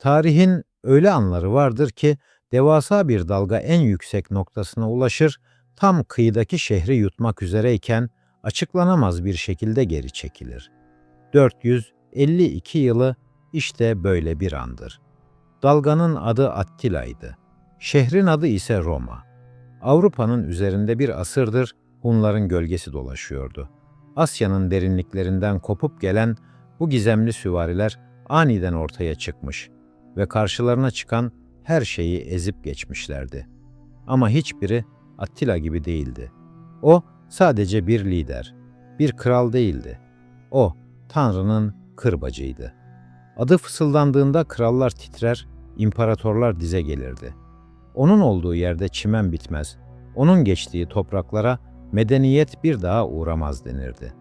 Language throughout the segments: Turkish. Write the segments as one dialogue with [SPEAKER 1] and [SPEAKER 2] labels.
[SPEAKER 1] Tarihin öyle anları vardır ki devasa bir dalga en yüksek noktasına ulaşır, tam kıyıdaki şehri yutmak üzereyken açıklanamaz bir şekilde geri çekilir. 452 yılı işte böyle bir andır. Dalganın adı Attila'ydı. Şehrin adı ise Roma. Avrupa'nın üzerinde bir asırdır Hunların gölgesi dolaşıyordu. Asya'nın derinliklerinden kopup gelen bu gizemli süvariler aniden ortaya çıkmış ve karşılarına çıkan her şeyi ezip geçmişlerdi. Ama hiçbiri Attila gibi değildi. O sadece bir lider, bir kral değildi. O Tanrı'nın kırbacıydı. Adı fısıldandığında krallar titrer, imparatorlar dize gelirdi. Onun olduğu yerde çimen bitmez, onun geçtiği topraklara medeniyet bir daha uğramaz denirdi.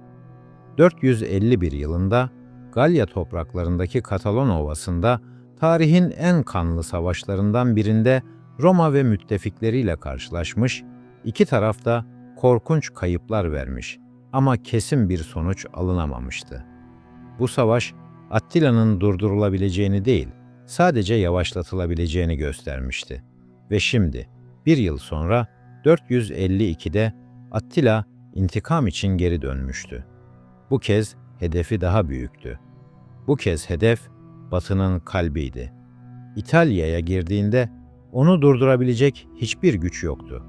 [SPEAKER 1] 451 yılında Galya topraklarındaki Katalon Ovası'nda tarihin en kanlı savaşlarından birinde Roma ve müttefikleriyle karşılaşmış, iki taraf da korkunç kayıplar vermiş ama kesin bir sonuç alınamamıştı. Bu savaş Attila'nın durdurulabileceğini değil, sadece yavaşlatılabileceğini göstermişti. Ve şimdi, bir yıl sonra 452'de Attila intikam için geri dönmüştü. Bu kez hedefi daha büyüktü. Bu kez hedef Batı'nın kalbiydi. İtalya'ya girdiğinde onu durdurabilecek hiçbir güç yoktu.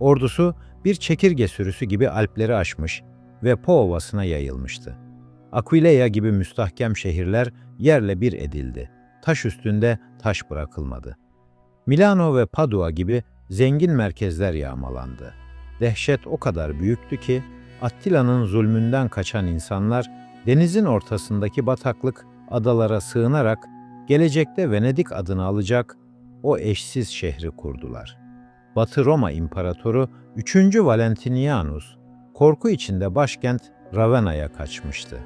[SPEAKER 1] Ordusu bir çekirge sürüsü gibi Alpleri aşmış ve Po Ovası'na yayılmıştı. Aquileia gibi müstahkem şehirler yerle bir edildi. Taş üstünde taş bırakılmadı. Milano ve Padua gibi zengin merkezler yağmalandı. Dehşet o kadar büyüktü ki Attila'nın zulmünden kaçan insanlar denizin ortasındaki bataklık adalara sığınarak gelecekte Venedik adını alacak o eşsiz şehri kurdular. Batı Roma İmparatoru 3. Valentinianus korku içinde başkent Ravena'ya kaçmıştı.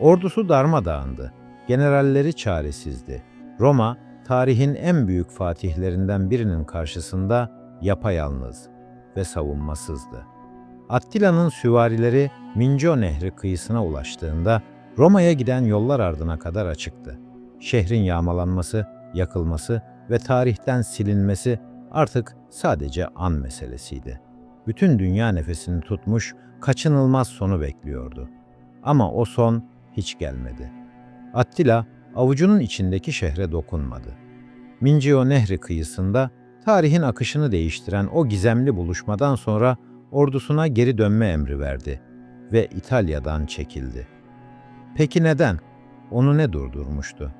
[SPEAKER 1] Ordusu darmadağındı, generalleri çaresizdi. Roma, tarihin en büyük fatihlerinden birinin karşısında yapayalnız ve savunmasızdı. Attila'nın süvarileri Mincio Nehri kıyısına ulaştığında Roma'ya giden yollar ardına kadar açıktı. Şehrin yağmalanması, yakılması ve tarihten silinmesi artık sadece an meselesiydi. Bütün dünya nefesini tutmuş, kaçınılmaz sonu bekliyordu. Ama o son hiç gelmedi. Attila avucunun içindeki şehre dokunmadı. Mincio Nehri kıyısında tarihin akışını değiştiren o gizemli buluşmadan sonra ordusuna geri dönme emri verdi ve İtalya'dan çekildi. Peki neden? Onu ne durdurmuştu?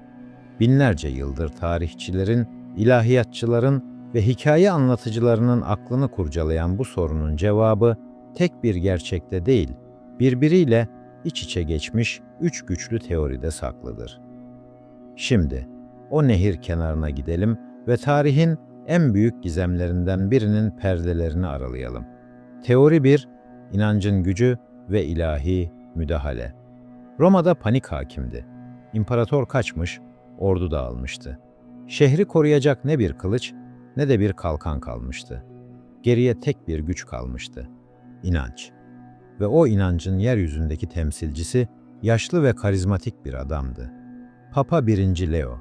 [SPEAKER 1] Binlerce yıldır tarihçilerin, ilahiyatçıların ve hikaye anlatıcılarının aklını kurcalayan bu sorunun cevabı tek bir gerçekte değil, birbiriyle iç içe geçmiş üç güçlü teoride saklıdır. Şimdi o nehir kenarına gidelim ve tarihin en büyük gizemlerinden birinin perdelerini aralayalım. Teori 1, inancın gücü ve ilahi müdahale. Roma'da panik hakimdi. İmparator kaçmış, ordu dağılmıştı. Şehri koruyacak ne bir kılıç ne de bir kalkan kalmıştı. Geriye tek bir güç kalmıştı. İnanç. Ve o inancın yeryüzündeki temsilcisi yaşlı ve karizmatik bir adamdı. Papa 1. Leo.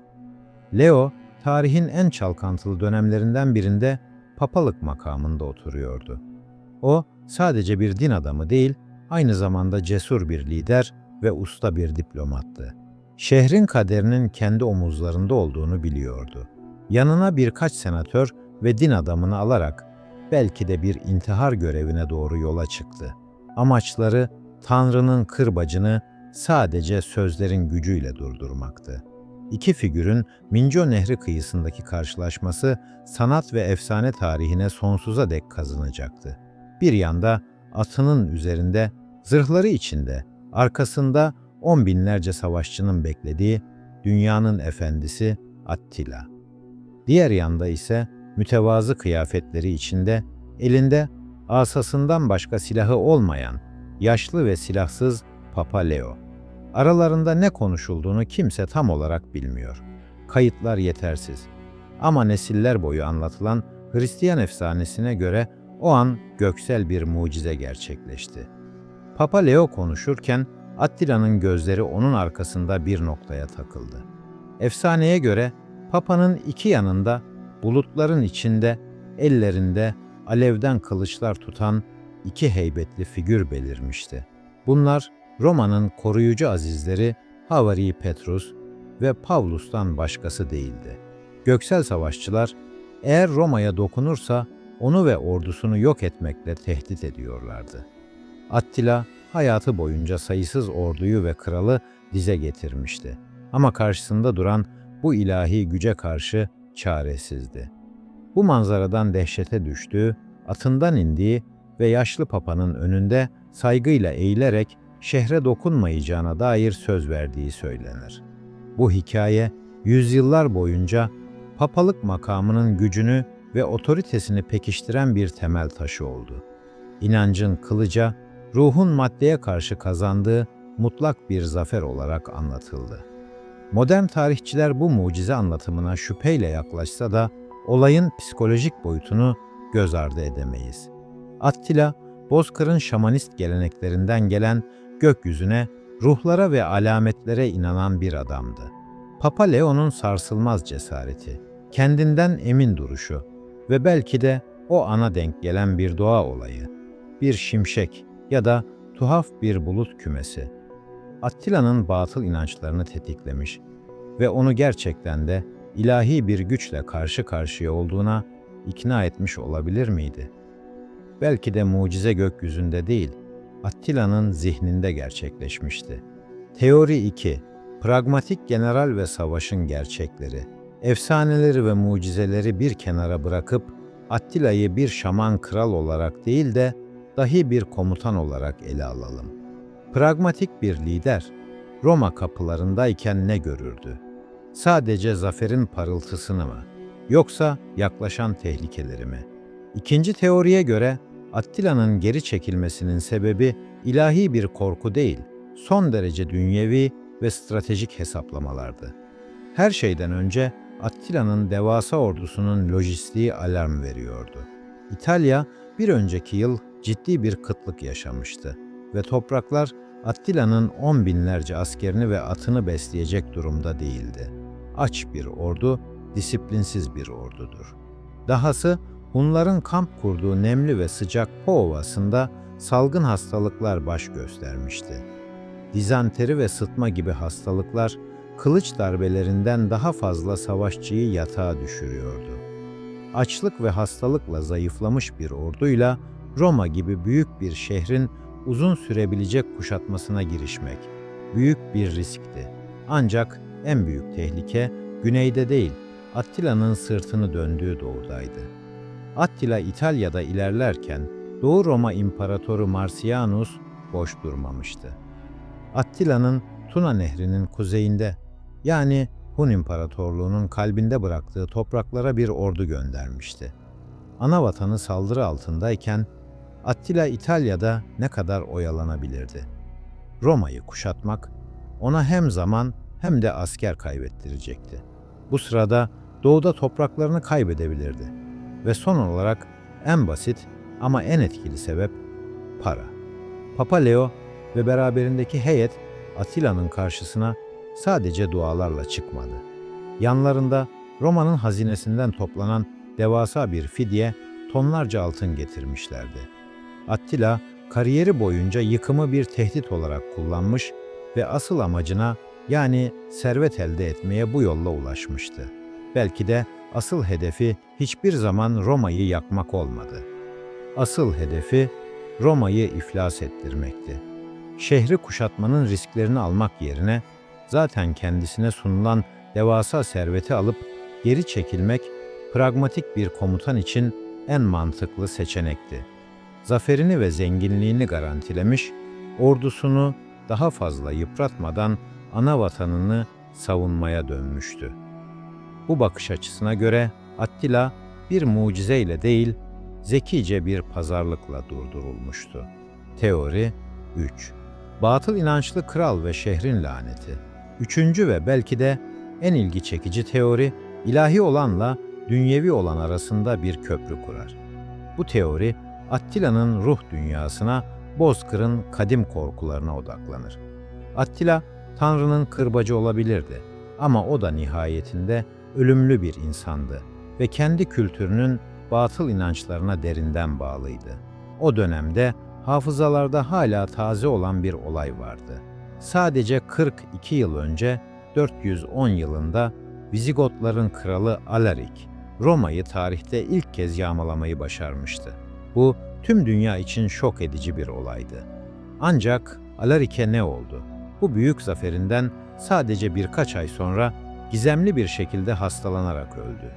[SPEAKER 1] Leo, tarihin en çalkantılı dönemlerinden birinde papalık makamında oturuyordu. O, sadece bir din adamı değil, aynı zamanda cesur bir lider ve usta bir diplomattı. Şehrin kaderinin kendi omuzlarında olduğunu biliyordu. Yanına birkaç senatör ve din adamını alarak belki de bir intihar görevine doğru yola çıktı. Amaçları Tanrı'nın kırbacını sadece sözlerin gücüyle durdurmaktı. İki figürün Mincio Nehri kıyısındaki karşılaşması sanat ve efsane tarihine sonsuza dek kazanacaktı. Bir yanda atının üzerinde, zırhları içinde, arkasında on binlerce savaşçının beklediği dünyanın efendisi Attila. Diğer yanda ise mütevazı kıyafetleri içinde, elinde asasından başka silahı olmayan, yaşlı ve silahsız Papa Leo. Aralarında ne konuşulduğunu kimse tam olarak bilmiyor. Kayıtlar yetersiz. Ama nesiller boyu anlatılan Hristiyan efsanesine göre o an göksel bir mucize gerçekleşti. Papa Leo konuşurken Attila'nın gözleri onun arkasında bir noktaya takıldı. Efsaneye göre Papa'nın iki yanında bulutların içinde ellerinde alevden kılıçlar tutan iki heybetli figür belirmişti. Bunlar Roma'nın koruyucu azizleri Havari Petrus ve Pavlus'tan başkası değildi. Göksel savaşçılar eğer Roma'ya dokunursa onu ve ordusunu yok etmekle tehdit ediyorlardı. Attila hayatı boyunca sayısız orduyu ve kralı dize getirmişti. Ama karşısında duran bu ilahi güce karşı çaresizdi. Bu manzaradan dehşete düştüğü, atından indiği ve yaşlı papanın önünde saygıyla eğilerek şehre dokunmayacağına dair söz verdiği söylenir. Bu hikaye yüzyıllar boyunca papalık makamının gücünü ve otoritesini pekiştiren bir temel taşı oldu. İnancın kılıca, ruhun maddeye karşı kazandığı mutlak bir zafer olarak anlatıldı. Modern tarihçiler bu mucize anlatımına şüpheyle yaklaşsa da olayın psikolojik boyutunu göz ardı edemeyiz. Attila, Bozkır'ın şamanist geleneklerinden gelen gökyüzüne, ruhlara ve alametlere inanan bir adamdı. Papa Leo'nun sarsılmaz cesareti, kendinden emin duruşu ve belki de o ana denk gelen bir doğa olayı, bir şimşek ya da tuhaf bir bulut kümesi, Attila'nın batıl inançlarını tetiklemiş ve onu gerçekten de ilahi bir güçle karşı karşıya olduğuna ikna etmiş olabilir miydi? Belki de mucize gökyüzünde değil, Attila'nın zihninde gerçekleşmişti. Teori 2. Pragmatik general ve savaşın gerçekleri. Efsaneleri ve mucizeleri bir kenara bırakıp Attila'yı bir şaman kral olarak değil de dahi bir komutan olarak ele alalım. Pragmatik bir lider Roma kapılarındayken ne görürdü? Sadece zaferin parıltısını mı? Yoksa yaklaşan tehlikeleri mi? İkinci teoriye göre Attila'nın geri çekilmesinin sebebi ilahi bir korku değil, son derece dünyevi ve stratejik hesaplamalardı. Her şeyden önce Attila'nın devasa ordusunun lojistiği alarm veriyordu. İtalya bir önceki yıl ciddi bir kıtlık yaşamıştı ve topraklar Attila'nın on binlerce askerini ve atını besleyecek durumda değildi. Aç bir ordu, disiplinsiz bir ordudur. Dahası Hunların kamp kurduğu nemli ve sıcak Po Ovası'nda salgın hastalıklar baş göstermişti. Dizanteri ve sıtma gibi hastalıklar kılıç darbelerinden daha fazla savaşçıyı yatağa düşürüyordu. Açlık ve hastalıkla zayıflamış bir orduyla Roma gibi büyük bir şehrin uzun sürebilecek kuşatmasına girişmek büyük bir riskti. Ancak en büyük tehlike güneyde değil, Attila'nın sırtını döndüğü doğudaydı. Attila İtalya'da ilerlerken Doğu Roma İmparatoru Marcianus boş durmamıştı. Attila'nın Tuna Nehri'nin kuzeyinde yani Hun İmparatorluğu'nun kalbinde bıraktığı topraklara bir ordu göndermişti. Ana vatanı saldırı altındayken Attila İtalya'da ne kadar oyalanabilirdi? Roma'yı kuşatmak ona hem zaman hem de asker kaybettirecekti. Bu sırada doğuda topraklarını kaybedebilirdi. Ve son olarak en basit ama en etkili sebep para. Papa Leo ve beraberindeki heyet Attila'nın karşısına sadece dualarla çıkmadı. Yanlarında Roma'nın hazinesinden toplanan devasa bir fidye tonlarca altın getirmişlerdi. Attila kariyeri boyunca yıkımı bir tehdit olarak kullanmış ve asıl amacına yani servet elde etmeye bu yolla ulaşmıştı. Belki de asıl hedefi hiçbir zaman Roma'yı yakmak olmadı. Asıl hedefi Roma'yı iflas ettirmekti. Şehri kuşatmanın risklerini almak yerine zaten kendisine sunulan devasa serveti alıp geri çekilmek pragmatik bir komutan için en mantıklı seçenekti. Zaferini ve zenginliğini garantilemiş, ordusunu daha fazla yıpratmadan ana vatanını savunmaya dönmüştü. Bu bakış açısına göre Attila bir mucizeyle değil, zekice bir pazarlıkla durdurulmuştu. Teori 3. Batıl inançlı kral ve şehrin laneti. Üçüncü ve belki de en ilgi çekici teori, ilahi olanla dünyevi olan arasında bir köprü kurar. Bu teori, Attila'nın ruh dünyasına, Bozkır'ın kadim korkularına odaklanır. Attila, Tanrı'nın kırbacı olabilirdi ama o da nihayetinde ölümlü bir insandı ve kendi kültürünün batıl inançlarına derinden bağlıydı. O dönemde hafızalarda hala taze olan bir olay vardı. Sadece 42 yıl önce 410 yılında Vizigotların kralı Alaric, Roma'yı tarihte ilk kez yağmalamayı başarmıştı. Bu tüm dünya için şok edici bir olaydı. Ancak Alaric'e ne oldu? Bu büyük zaferinden sadece birkaç ay sonra gizemli bir şekilde hastalanarak öldü.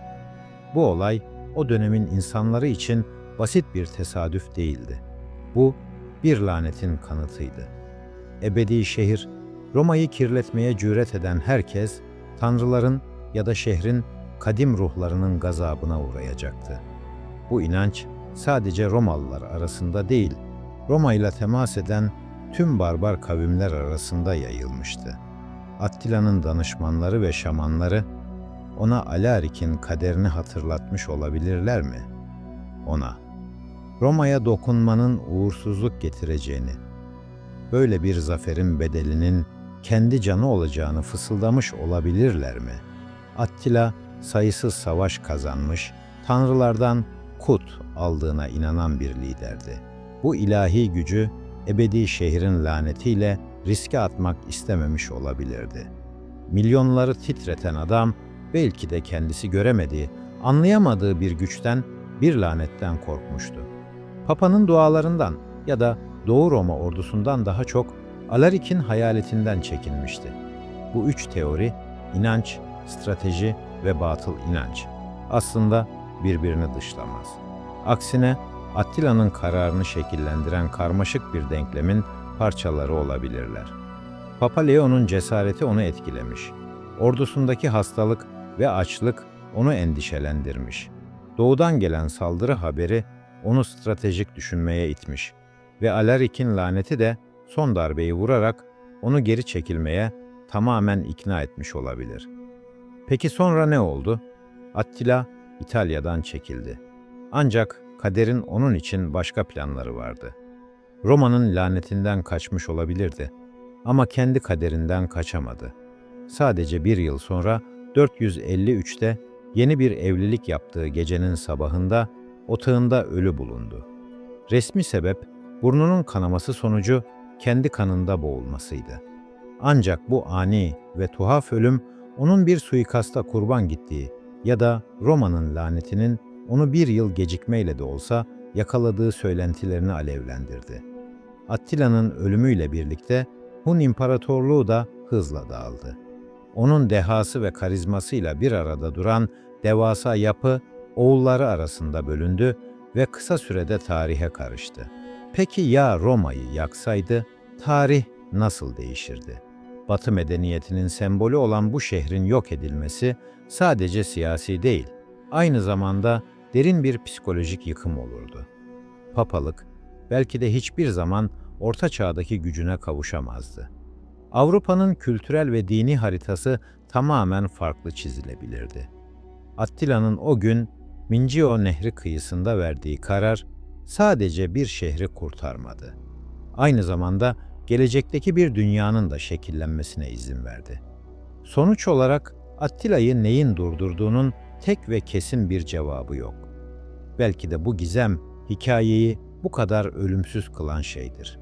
[SPEAKER 1] Bu olay o dönemin insanları için basit bir tesadüf değildi. Bu bir lanetin kanıtıydı. Ebedi şehir, Roma'yı kirletmeye cüret eden herkes, tanrıların ya da şehrin kadim ruhlarının gazabına uğrayacaktı. Bu inanç sadece Romalılar arasında değil, Roma ile temas eden tüm barbar kavimler arasında yayılmıştı. Attila'nın danışmanları ve şamanları ona Alarik'in kaderini hatırlatmış olabilirler mi? Ona Roma'ya dokunmanın uğursuzluk getireceğini, böyle bir zaferin bedelinin kendi canı olacağını fısıldamış olabilirler mi? Attila sayısız savaş kazanmış, tanrılardan kut aldığına inanan bir liderdi. Bu ilahi gücü ebedi şehrin lanetiyle riske atmak istememiş olabilirdi. Milyonları titreten adam belki de kendisi göremediği, anlayamadığı bir güçten, bir lanetten korkmuştu. Papa'nın dualarından ya da Doğu Roma ordusundan daha çok Alaric'in hayaletinden çekinmişti. Bu üç teori, inanç, strateji ve batıl inanç aslında birbirini dışlamaz. Aksine Attila'nın kararını şekillendiren karmaşık bir denklemin parçaları olabilirler. Papa Leo'nun cesareti onu etkilemiş. Ordusundaki hastalık ve açlık onu endişelendirmiş. Doğudan gelen saldırı haberi onu stratejik düşünmeye itmiş ve Alaric'in laneti de son darbeyi vurarak onu geri çekilmeye tamamen ikna etmiş olabilir. Peki sonra ne oldu? Attila İtalya'dan çekildi. Ancak kaderin onun için başka planları vardı. Roma'nın lanetinden kaçmış olabilirdi ama kendi kaderinden kaçamadı. Sadece bir yıl sonra 453'te yeni bir evlilik yaptığı gecenin sabahında otağında ölü bulundu. Resmi sebep burnunun kanaması sonucu kendi kanında boğulmasıydı. Ancak bu ani ve tuhaf ölüm onun bir suikasta kurban gittiği ya da Roma'nın lanetinin onu bir yıl gecikmeyle de olsa yakaladığı söylentilerini alevlendirdi. Attila'nın ölümüyle birlikte Hun İmparatorluğu da hızla dağıldı. Onun dehası ve karizmasıyla bir arada duran devasa yapı oğulları arasında bölündü ve kısa sürede tarihe karıştı. Peki ya Roma'yı yaksaydı, tarih nasıl değişirdi? Batı medeniyetinin sembolü olan bu şehrin yok edilmesi sadece siyasi değil, aynı zamanda derin bir psikolojik yıkım olurdu. Papalık belki de hiçbir zaman Orta Çağ'daki gücüne kavuşamazdı. Avrupa'nın kültürel ve dini haritası tamamen farklı çizilebilirdi. Attila'nın o gün Mincio Nehri kıyısında verdiği karar sadece bir şehri kurtarmadı. Aynı zamanda gelecekteki bir dünyanın da şekillenmesine izin verdi. Sonuç olarak Attila'yı neyin durdurduğunun tek ve kesin bir cevabı yok. Belki de bu gizem hikayeyi bu kadar ölümsüz kılan şeydir.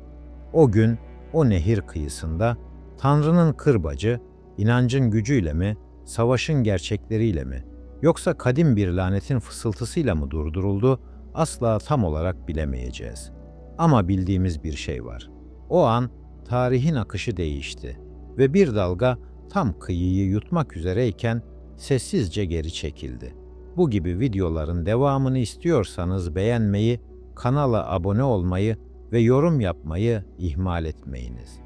[SPEAKER 1] O gün o nehir kıyısında Tanrı'nın kırbacı, inancın gücüyle mi, savaşın gerçekleriyle mi, yoksa kadim bir lanetin fısıltısıyla mı durduruldu, asla tam olarak bilemeyeceğiz. Ama bildiğimiz bir şey var. O an tarihin akışı değişti ve bir dalga tam kıyıyı yutmak üzereyken sessizce geri çekildi. Bu gibi videoların devamını istiyorsanız beğenmeyi, kanala abone olmayı ve yorum yapmayı ihmal etmeyiniz.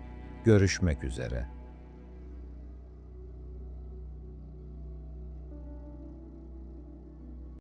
[SPEAKER 1] Görüşmek üzere.